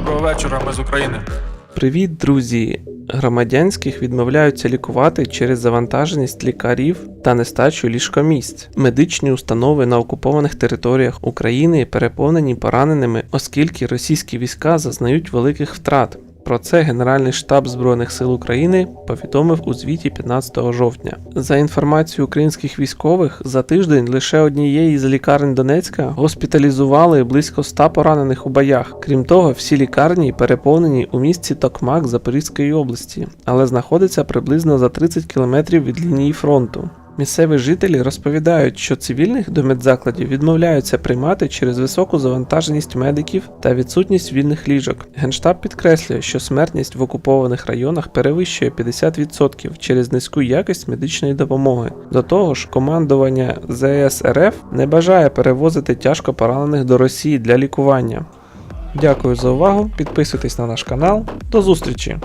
Доброго вечора, ми з України. Привіт, друзі! Громадянських відмовляються лікувати через завантаженість лікарів та нестачу ліжкомісць. Медичні установи на окупованих територіях України переповнені пораненими, оскільки російські війська зазнають великих втрат. Про це Генеральний штаб Збройних сил України повідомив у звіті 15 жовтня. За інформацією українських військових, за тиждень лише однієї з лікарень Донецька госпіталізували близько 100 поранених у боях. Крім того, всі лікарні переповнені у місті Токмак Запорізької області, але знаходяться приблизно за 30 кілометрів від лінії фронту. Місцеві жителі розповідають, що цивільних до медзакладів відмовляються приймати через високу завантаженість медиків та відсутність вільних ліжок. Генштаб підкреслює, що смертність в окупованих районах перевищує 50% через низьку якість медичної допомоги. До того ж, командування ЗС РФ не бажає перевозити тяжко поранених до Росії для лікування. Дякую за увагу, підписуйтесь на наш канал. До зустрічі!